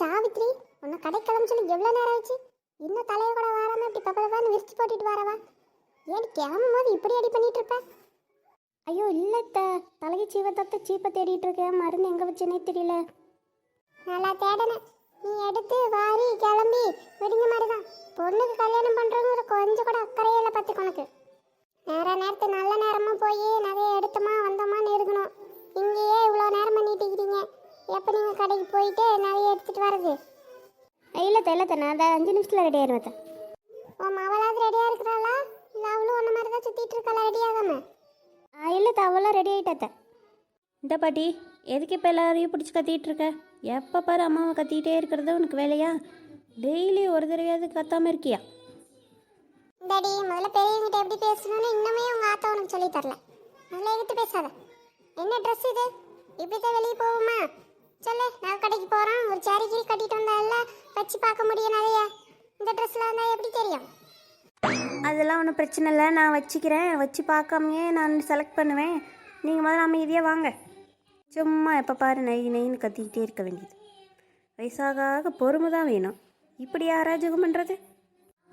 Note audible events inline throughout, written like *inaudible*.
சாவித்ரி உன்னை கடைக்கிழமை சொல்லி எவ்வளோ நேரம் ஆச்சு இன்னும் தலையை கூட வராம இப்படி பப்பதான் விரிச்சு போட்டுட்டு வரவா? ஏன் கிளம்பும் போது இப்படி அடி பண்ணிட்டு இருப்ப? ஐயோ இல்லை த தலைக்கு சீவ தத்த சீப்பை தேடிட்டு இருக்கேன். மருந்து எங்கே வச்சேனே தெரியல. நல்லா தேடனேன் நீ எடுத்து வாரி கிளம்பி விடுங்க மாதிரி தான் பொண்ணுக்கு கல்யாணம் பண்ணுறவங்க கொஞ்சம் கூட அக்கறையே இல்லை பார்த்துக்க உனக்கு. நேர நேரத்து நல்ல நேரமா போய் நிறைய எடுத்தோமா வந்தோமான்னு இருக்கணும். எப்போ நீங்கள் கடைக்கு போயிட்டு நிறைய எடுத்துட்டு வர்றது? இல்லை தெரியல நான் அந்த அஞ்சு நிமிஷத்தில் ரெடி ஆயிடுவேன் உன் மவளாவது ரெடியாக இருக்கிறாளா? இல்லை அவளும் ஒன்றை மாதிரி தான் சுற்றிட்டு இருக்காளா ரெடி ஆகாம? இல்லை அவளாம் ரெடி ஆகிட்டத்த இந்த பாட்டி எதுக்கு இப்போ எல்லாரையும் பிடிச்சி கத்திட்டு இருக்க? எப்போ பாரு அம்மாவை கத்திக்கிட்டே இருக்கிறது உனக்கு வேலையா? டெய்லி ஒரு தடவையாவது கத்தாமல் இருக்கியா? டேடி முதல்ல பெரியவங்கிட்ட எப்படி பேசணும்னு இன்னுமே உங்கள் ஆத்தா உனக்கு சொல்லி தரல. முதல்ல எகிட்டு பேசாத. என்ன ட்ரெஸ் இது? இப்படி தான் வெளியே போவோமா சொல்லு நான் கடைக்கு போகிறோம் ஒரு சேரி கீழ் கட்டிட்டு வந்தால வச்சு பார்க்க முடியும் நிறைய. இந்த ட்ரெஸ்ஸில் வந்தால் எப்படி தெரியும்? அதெல்லாம் ஒன்றும் பிரச்சனை இல்லை. நான் வச்சுக்கிறேன். வச்சு பார்க்காமையே நான் செலக்ட் பண்ணுவேன். நீங்கள் முதல்ல அமைதியாக வாங்க. சும்மா எப்போ பாரு நை நைன்னு கத்திக்கிட்டே இருக்க வேண்டியது. வயசாக பொறுமை தான் வேணும். இப்படி யாராஜகம் பண்ணுறது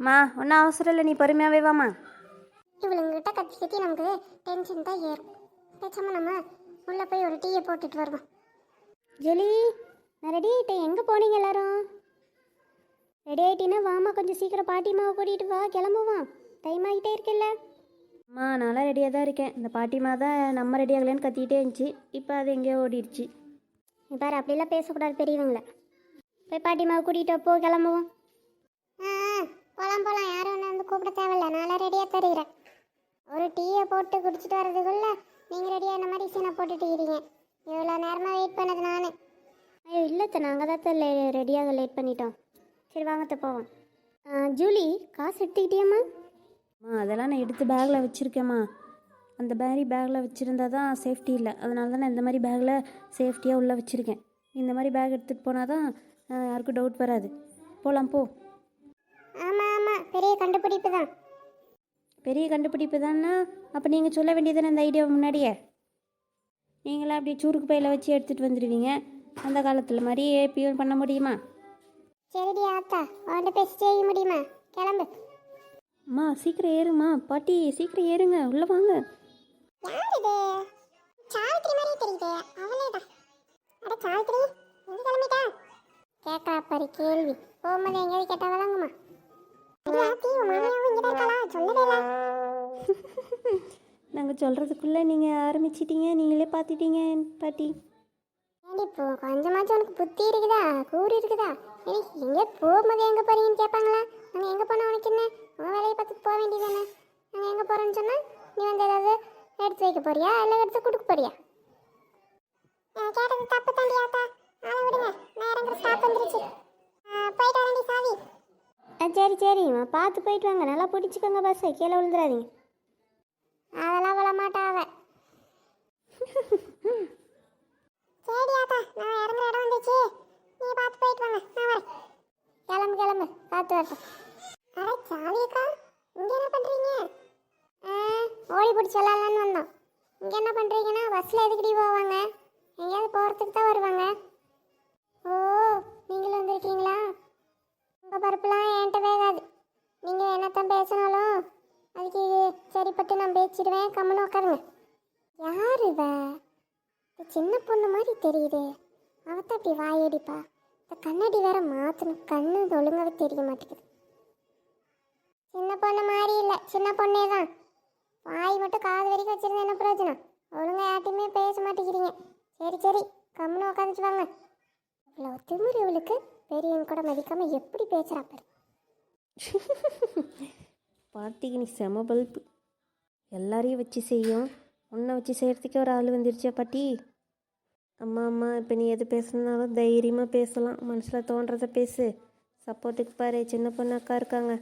மா ஒன்றும் அவசரம் இல்லை. நீ பொறுமையாகவே வாம்மா. இவளுங்கிட்ட கத்தி கத்தி நமக்கு டென்ஷன் தான் ஏறும். பேசாம நம்ம உள்ளே போய் ஒரு டீயை போட்டுட்டு வருவோம். ஜூலி நான் ரெடி ஆகிட்டேன் எங்கே போனீங்க எல்லாரும்? ரெடி ஆகிட்டீங்கன்னா வாமா கொஞ்சம் சீக்கிரம் பாட்டிமாவை கூட்டிகிட்டு வா கிளம்புவோம். டைம் ஆகிட்டே இருக்குல்ல. அம்மா நான்லாம் ரெடியாக தான் இருக்கேன். இந்த பாட்டிமா தான் நம்ம ரெடி ஆகலன்னு கத்திக்கிட்டே இருந்துச்சு. இப்போ அது எங்கேயோ ஓடிடுச்சு. நீ பாரு அப்படிலாம் பேசக்கூடாது பெரியவங்கள. போய் பாட்டிமாவை கூட்டிகிட்டு போ கிளம்புவோம். ஆ போகலாம் போகலாம் யாரும் ஒன்று வந்து கூப்பிட தேவையில்ல. நான்லாம் ரெடியாக தருகிறேன். ஒரு டீயை போட்டு குடிச்சிட்டு வரதுக்குள்ளே நீங்கள் ரெடியாக இந்த மாதிரி சீனை போட்டுட்டு இருக்கீங்க இவ்வளோ நேரமாக வெயிட் பண்ணது நான். ஐயோ இல்லை நாங்கள் தான் ரெடியாக லேட் பண்ணிட்டோம். சரி வாங்கத்த போவோம். ஜூலி காசு எடுத்துக்கிட்டியம்மா? அம்மா அதெல்லாம் நான் எடுத்து பேக்கில் வச்சுருக்கேம்மா. அந்த மாதிரி பேக்கில் வச்சுருந்தா தான் சேஃப்டி இல்லை. அதனால தான் நான் இந்த மாதிரி பேக்கில் சேஃப்டியாக உள்ளே வச்சுருக்கேன். இந்த மாதிரி பேக் எடுத்துகிட்டு போனால் தான் யாருக்கும் டவுட் வராது. போகலாம் போ. ஆமாம் ஆமாம் பெரிய கண்டுபிடிப்பு தான் பெரிய கண்டுபிடிப்பு தானே அப்போ நீங்கள் சொல்ல வேண்டியதானே இந்த ஐடியா முன்னாடியே? நீங்களா அப்படி சூருக்கு பையில் வச்சு எடுத்துகிட்டு வந்துடுவீங்க அந்த காலத்தில் மாதிரி ஏபியும் பண்ண முடியுமா? சரிடி ஆத்தா அவன்கிட்ட பேசி செய்ய முடியுமா? கிளம்பு. அம்மா சீக்கிரம் ஏறுமா பாட்டி சீக்கிரம் ஏறுங்க. உள்ளே வாங்க. யார் இது சாவித்திரி மாதிரி தெரியுது. அவளே தான் அட சாவித்திரி எங்க கிளம்பிட்டா? கேட்கா பாரு கேள்வி. போகும்போது எங்கேயாவது கேட்டா வழங்குமா? நாங்கள் சொல்கிறதுக்குள்ளே நீங்கள் ஆரம்பிச்சிட்டீங்க. நீங்களே பார்த்துட்டீங்க பாட்டி. ஏண்டி இப்போ கொஞ்சமாச்சும் உனக்கு புத்தி இருக்குதா? கூறு இருக்குதா? ஏய் எங்கே போகும்போது எங்கே போறீங்கன்னு கேட்பாங்களா? நாங்கள் எங்கே போனால் உனக்கு என்ன? உன் வேலையை பார்த்து போக வேண்டியதானே நாங்கள் எங்கே போகிறோன்னு சொன்னால் நீ வந்து ஏதாவது எடுத்து வைக்க போறியா? இல்லை எடுத்து கொடுக்க போறியா? கேட்டது தப்பு தாண்டி ஆத்தா. ஆளை விடுங்க. நான் இறங்குற ஸ்டாப் வந்துருச்சு. போயிட்டு வரேன்டி சாவி. சரி சரிம்மா பார்த்து போயிட்டு வாங்க. நல்லா பிடிச்சிக்கோங்க பஸ்ஸை கீழே விழுந்துடாதீங்க. அதெல்லாம் விழ மாட்டா அவ சரி ஆத்தா நான் இறங்குற இடம் வந்துச்சு. நீ பார்த்து போயிட்டு வாங்க நான் வரேன். கிளம்பு கிளம்பு பார்த்து வரட்டும். அட ஜாலியக்கா இங்கே என்ன பண்ணுறீங்க ஆ ஓடி பிடிச்சி விளாட்லான்னு வந்தோம். இங்கே என்ன பண்ணுறீங்கன்னா பஸ்ஸில் எதுக்கடி போவாங்க? எங்கேயாவது போகிறதுக்கு தான் வருவாங்க. ஓ நீங்களும் வந்திருக்கீங்களா? உங்கள் பருப்புலாம் என்கிட்ட வேகாது. நீங்கள் என்னத்தான் பேசினாலும் அதுக்கு சரிப்பட்டு நான் பேச்சிடுவேன் கம்முன்னு உட்காருங்க யார் இவ? சின்ன பொண்ணு மாதிரி தெரியுது. அவத்த அப்படி வாயடிப்பா. இந்த கண்ணாடி வேற மாற்றணும் கண்ணு ஒழுங்காவே தெரிய மாட்டேங்குது. சின்ன பொண்ணு மாதிரி இல்லை. சின்ன பொண்ணே தான். வாய் மட்டும் காது வரைக்கும் வச்சிருந்தா என்ன பிரயோஜனம்? ஒழுங்காக யார்ட்டையுமே பேச மாட்டேங்கிறீங்க. சரி சரி. கம்முன்னு உட்காந்துச்சு வாங்க. இவ்வளோ திமிரு இவளுக்கு. பெரியவங்க கூட மதிக்காமல் எப்படி பேசுகிறாப்பாரு பாரு. *laughs* பாட்டிக்கு நீ செம பல்பு எல்லாரையும் வச்சு செய்யும். உன்னை வச்சு செய்கிறதுக்கே ஒரு ஆள் வந்துருச்சா பாட்டி. அம்மா அம்மா இப்போ நீ எது பேசுனாலும் தைரியமாக பேசலாம். மனசில் தோன்றதை பேசு. சப்போர்ட்டுக்கு பாரு. சின்ன பொண்ணு அக்கா இருக்காங்க.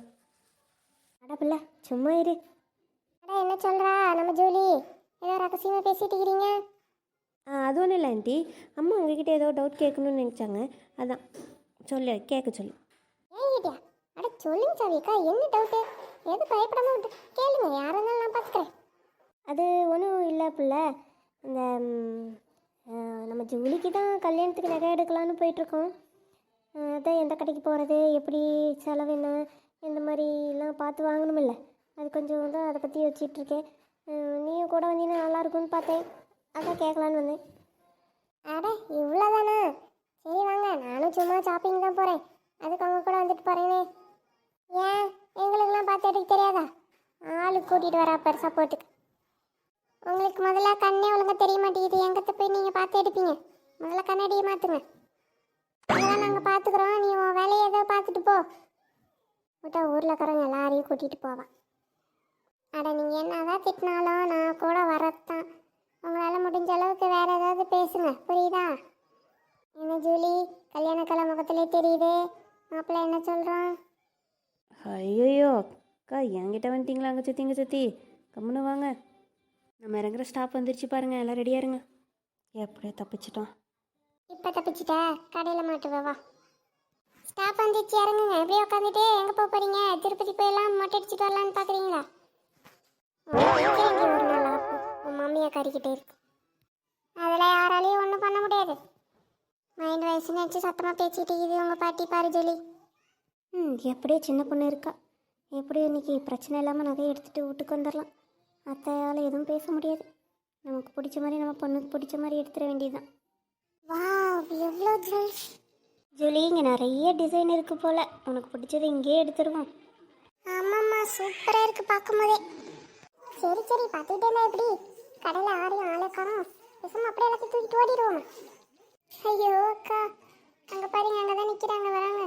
அட பிள்ளை சும்மா இரு. அட என்ன சொல்றா? நம்ம ஜூலி ஏதோ ரகசியமா பேசிட்டு இருக்கிறீங்க ஆ அது ஒன்றும் இல்லை ஆண்டி. அம்மா உங்ககிட்ட ஏதோ டவுட் கேட்கணும்னு நினச்சாங்க. அதான். சொல்லு கேட்க சொல்லு. ஏங்கிட்டியா? அட சொல்லுங்க சாவிக்கா. என்ன டவுட்டு எது பயப்படாம விட்டு கேளுங்க யாராக இருந்தாலும் நான் பார்த்துக்கிறேன். அது ஒன்றும் இல்லை பிள்ளை. இந்த நம்ம ஜூலிக்கு தான் கல்யாணத்துக்கு நகை எடுக்கலான்னு போயிட்டுருக்கோம். அதான் எந்த கடைக்கு போகிறது எப்படி செலவு என்ன இந்த மாதிரிலாம் பார்த்து வாங்கணுமில்ல அது கொஞ்சம் தான் அதை பற்றி யோசிச்சுட்ருக்கேன் நீயும் கூட வந்தீங்கன்னா நல்லா இருக்கும்னு பார்த்தேன். அதான் கேட்கலான்னு வந்தேன். அட இவ்வளோதானா சரி வாங்க நானும் சும்மா ஷாப்பிங் தான் போகிறேன் அதுக்கு அவங்க கூட வந்துட்டு போகிறேனே ஏன்? எங்களுக்கெல்லாம் பார்த்து எடுக்க தெரியாதா? ஆளு கூட்டிகிட்டு வரா பெருசாக போட்டுக்கு. உங்களுக்கு முதல்ல கண்ணே ஒழுங்காக தெரிய மாட்டேங்குது. எங்கத்த போய் நீங்கள் பார்த்து எடுப்பீங்க? முதல்ல கண்ணாடியை மாற்றுங்க அதெல்லாம் நாங்கள் பார்த்துக்குறோம். நீ உன் வேலையை ஏதோ பார்த்துட்டு போ. விட்டா ஊரில் இருக்கிறவங்க எல்லாரையும் கூட்டிகிட்டு போவான் அட நீங்கள் என்னதான் திட்டினாலும் நான் கூட வரத்தான். உங்களால் முடிஞ்ச அளவுக்கு வேறு ஏதாவது பேசுங்க. புரியுதா? என்ன ஜூலி? கல்யாண கலை முகத்துலேயே தெரியுது. மாப்பிள்ளை என்ன சொல்கிறோம் என்கிட்ட வந்துட்டீங்களா அங்கே சுற்றி இங்கே சுற்றி கம்முன்னு வாங்க. நம்ம இறங்குற ஸ்டாப் வந்துருச்சு பாருங்க. எல்லாம் ரெடியாக இருங்க. எப்படியோ தப்பிச்சிட்டோம். இப்போ தப்பிச்சிட்ட? கடையில் மாட்டுவ வா. ஸ்டாப் வந்துச்சு இறங்குங்க. எப்படியே உட்காந்துட்டு எங்கே போக போகிறீங்க திருப்பதி போயெல்லாம் மொட்டை அடிச்சுட்டு வரலான்னு பார்க்குறீங்களா ஒரு நாள் உன் மம்மியை கறிக்கிட்டே இருக்கு. அதில் யாராலையும் ஒன்றும் பண்ண முடியாது. மைண்ட் வயசு நினச்சி சத்தமாக பேசிட்டு இது உங்கள் பாட்டி பாரு ஜொலி. ம் எப்படியோ சின்ன பொண்ணு இருக்கா. எப்படி இன்றைக்கி பிரச்சனை இல்லாமல் நகையை எடுத்துகிட்டு வீட்டுக்கு வந்துடலாம் அத்தையால் எதுவும் பேச முடியாது. நமக்கு பிடிச்ச மாதிரி நம்ம பொண்ணுக்கு பிடிச்ச மாதிரி எடுத்துட வேண்டியதுதான். வா எவ்வளோ ஜுவல்ஸ் ஜூலி இங்கே நிறைய டிசைன் இருக்குது போல். உனக்கு பிடிச்சது இங்கேயே எடுத்துருவோம். ஆமாம்மா சூப்பராக இருக்குது பார்க்கும்போதே. சரி சரி பார்த்துட்டே எப்படி? கடையில் ஆரையும் ஆளுக்காரம் பேசாமல் அப்படியே எல்லாத்தையும் தூக்கிட்டு ஓடிடுவோம். ஐயோ அக்கா. அங்கே பாருங்க அங்கே தான் நிற்கிறாங்க வராங்க.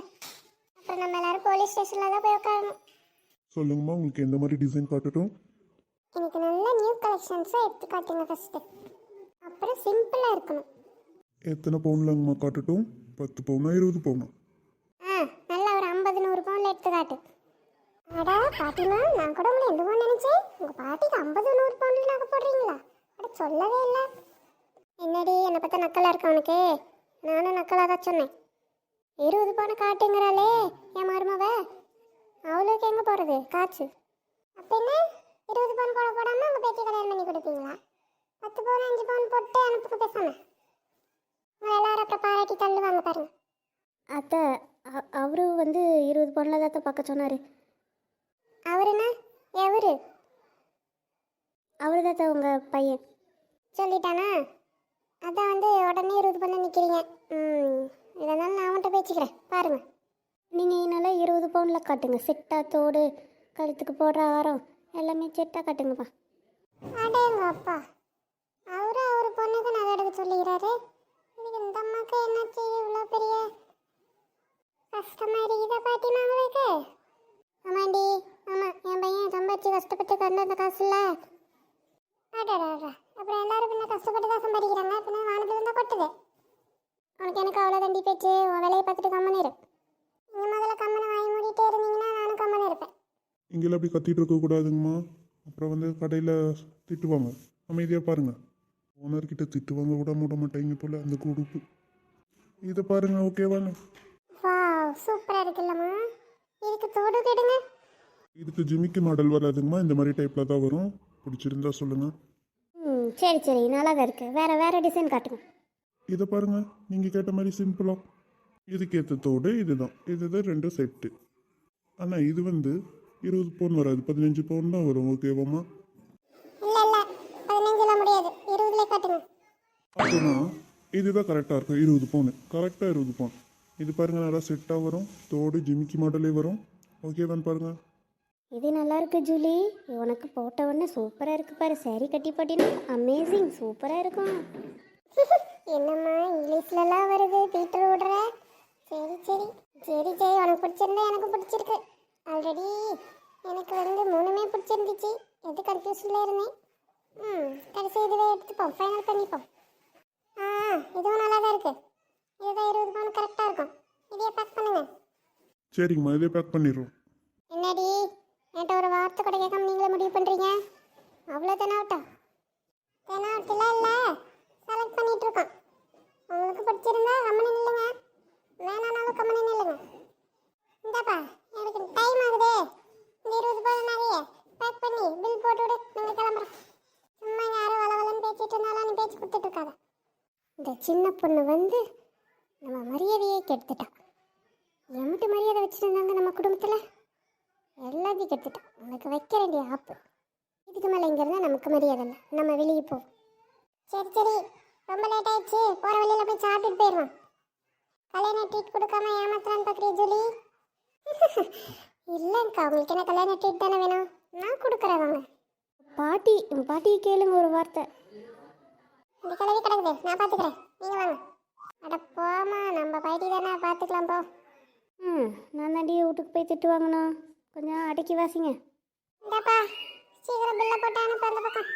அப்புறம் நம்ம எல்லோரும் போலீஸ் ஸ்டேஷனில் தான் போய் உட்காரணும். சொல்லுங்கம்மா உங்களுக்கு எந்த மாதிரி டிசைன் காட்டட்டும்? எனக்கு நல்ல நியூ கலெக்ஷன்ஸாக எடுத்து காட்டுங்க ஃபஸ்ட்டு அப்புறம் சிம்பிளாக இருக்கணும். எத்தனை பவுன்லங்கம்மா காட்டட்டும்? பத்து பவுனா இருபது பவுனா? ஆ நல்லா ஒரு ஐம்பது நூறு பவுன்ல எடுத்து காட்டு. அடா பாட்டிமா நான் கூட உங்களை எந்த பவுன் நினைச்சேன்? உங்க பாட்டிக்கு ஐம்பது நூறு பவுன்ல நகை போடுறீங்களா? அட சொல்லவே இல்லை. என்னடி என்னை பார்த்தா நக்கலா இருக்கா உனக்கு? நானும் நக்கலாக தான் சொன்னேன். இருபது பவுன் காட்டுங்கிறாளே என் மருமவ. அவளுக்கு எங்கே போகிறது காசு அப்போ என்ன? இருபது பவுன் கூட போடாமல் உங்கள் பேத்தி கல்யாணம் பண்ணி கொடுப்பீங்களா பத்து பவுன் அஞ்சு பவுன் போட்டு அனுப்புக்கு பேசாம. உங்களை எல்லாரும் அப்புறம் பாராட்டி தள்ளுவாங்க பாருங்க. அத்தை அவரு வந்து இருபது பவுனில் தான் பார்க்க சொன்னார். அவர் என்ன? எவரு? அவரு தான் உங்கள் பையன். சொல்லிட்டானா? அதான் வந்து உடனே இருபது பண்ண நிற்கிறீங்க ம் இதனால நான் அவன்கிட்ட பேசிக்கிறேன். பாருங்க. நீங்கள் என்னால் இருபது பவுனில் காட்டுங்க. செட்டா தோடு கழுத்துக்கு போடுற ஆரம் எல்லாமே செட்டாக காட்டுங்கப்பா. அடேங்க அப்பா அவரு அவர் பொண்ணுக்கு நகை எடுக்க சொல்லிக்கிறாரு. இதுக்கு இந்த அம்மாக்கு என்னாச்சு இவ்வளோ பெரிய கஷ்டமா இருக்குதா பாட்டிமா உங்களுக்கு ஆமாண்டி ஆமா. என் பையன் சம்பாதிச்சு கஷ்டப்பட்டு கொண்டு வந்த காசு இல்ல அடடா. அப்புறம் எல்லாரும் பின்ன கஷ்டப்பட்டு தான் சம்பாதிக்கிறாங்க. பின்ன வானத்துல இருந்தா கொட்டுது. உனக்கு எனக்கு அவ்வளோ தண்டி பேச்சு. உன் வேலையை பார்த்துட்டு கம்மன் இரு. நீங்க முதல்ல மூடிட்டே இருந்தீங்கன்னா நானும் கம்மன் இருப்பேன். இங்கெல்லாம் அப்படி கத்திட்டு இருக்கக்கூடாதுங்கம்மா அப்புறம் வந்து கடையில் திட்டுவாங்க. அமைதியாக பாருங்கள் ஓனர்கிட்ட திட்டுவாங்க கூட மூட மாட்டேங்க போல் அந்த குரூப்பு இதை பாருங்க ஓகேவாங்க வாவ் சூப்பரா இருக்குல்லம்மா. இதுக்கு தோடு கெடுங்க. இதுக்கு ஜிமிக்கி மாடல் வராதுங்கம்மா. இந்த மாதிரி டைப்பில் தான் வரும். பிடிச்சிருந்தா சொல்லுங்கள் ம் சரி சரி. நல்லா தான் இருக்கு. வேற வேற டிசைன் காட்டுங்க. இதை பாருங்க. நீங்கள் கேட்ட மாதிரி சிம்பிளாக இதுக்கு ஏற்ற தோடு இதுதான். இதுதான் ரெண்டும் செட்டு ஆனால் இது வந்து இருபது பவுன் வராது. பதினஞ்சு பவுன் தான் வரும். ஓகேவாம்மா இல்ல இல்ல. பதினஞ்சுல முடியாது. இருபதுல காட்டுங்க. அப்படின்னா இதுதான் கரெக்டாக இருக்கும். இருபது பவுன். கரெக்டாக இருபது பவுன். இது பாருங்க நல்லா செட்டாக வரும். தோடு ஜிமிக்கி மாடலே வரும். ஓகேவான்னு பாருங்க? இது நல்லா இருக்கு ஜூலி. உனக்கு போட்ட உடனே சூப்பரா இருக்கு பாரு. saree கட்டி போட்டினா அமேசிங் சூப்பரா இருக்கும். *laughs* என்னம்மா இங்கிலீஷ்லலாம் வருது. பீட்டர் விடுற சரி சரி. சரி சரி. உனக்கு பிடிச்சிருந்தா எனக்கு பிடிச்சிருக்கு. ஆல்ரெடி எனக்கு வந்து மூணுமே பிடிச்சிருந்துச்சு. எது கன்ஃபியூஷனில் இருந்தேன்? ம் கடைசி இதுவே எடுத்துப்போம். ஃபைனல் பண்ணிப்போம். ஆ இதுவும் நல்லா தான் இருக்கு. இதுதான் இருபது பவுன் கரெக்டாக இருக்கும். இதையே பேக் பண்ணுங்க. சரிங்கம்மா இதே பேக் பண்ணிடுறோம். என்னடி? என்கிட்ட ஒரு வார்த்தை கூட கேட்காம நீங்களே முடிவு பண்ணுறீங்க அவ்வளோ தெனாவட்டா தெனாவட்டிலாம் இல்லை செலக்ட் பண்ணிட்டு இருக்கோம் உங்களுக்கு பிடிச்சிருந்தா கம்மனி நில்லுங்க வேணானாலும் கம்மனி நில்லுங்க இந்தாப்பா எனக்கு டைம் ஆகுதே இந்த இருபது ரூபாய் நிறைய பேக் பண்ணி பில் போட்டு விடு நாங்கள் கிளம்புறோம் சும்மா யாரும் வளவலன்னு பேசிட்டு இருந்தாலும் நீ பேச்சு கொடுத்துட்டு இருக்காத இந்த சின்ன பொண்ணு வந்து நம்ம மரியாதையே கெடுத்துட்டா. எம்பிட்டு மரியாதை வச்சுருந்தாங்க நம்ம குடும்பத்தில்? எல்லாத்தையும் கெடுத்துட்டான் உனக்கு வைக்க வேண்டிய ஆப்பு. இதுக்கு மேலே இங்கே இருந்தால் நமக்கு மரியாதை இல்லை. நம்ம வெளியே போ. சரி சரி. ரொம்ப லேட் ஆயிடுச்சு. போகிற வழியில் போய் சாப்பிட்டுட்டு போயிடுவோம். கல்யாண ட்ரீட் கொடுக்காம ஏமாத்துறான்னு பார்க்குறிய ஜூலி? இல்லைங்கக்கா உங்களுக்கு என்ன கல்யாண ட்ரீட் தானே வேணும்? நான் கொடுக்குறேன் வாங்க பாட்டி பாட்டியை கேளுங்க ஒரு வார்த்தை. இந்த கிளவி கிடக்குது. நான் பார்த்துக்கிறேன் நீங்கள் வாங்க. அட போமா நம்ம பாட்டி தானே பார்த்துக்கலாம் போ. ம் நான் தாண்டி வீட்டுக்கு போய் திட்டு வாங்கணும் கொஞ்சம் அடக்கி வாசிங்க. இந்தாப்பா சீக்கிரம் பில்லை போட்டு அனுப்பு அந்த பக்கம்.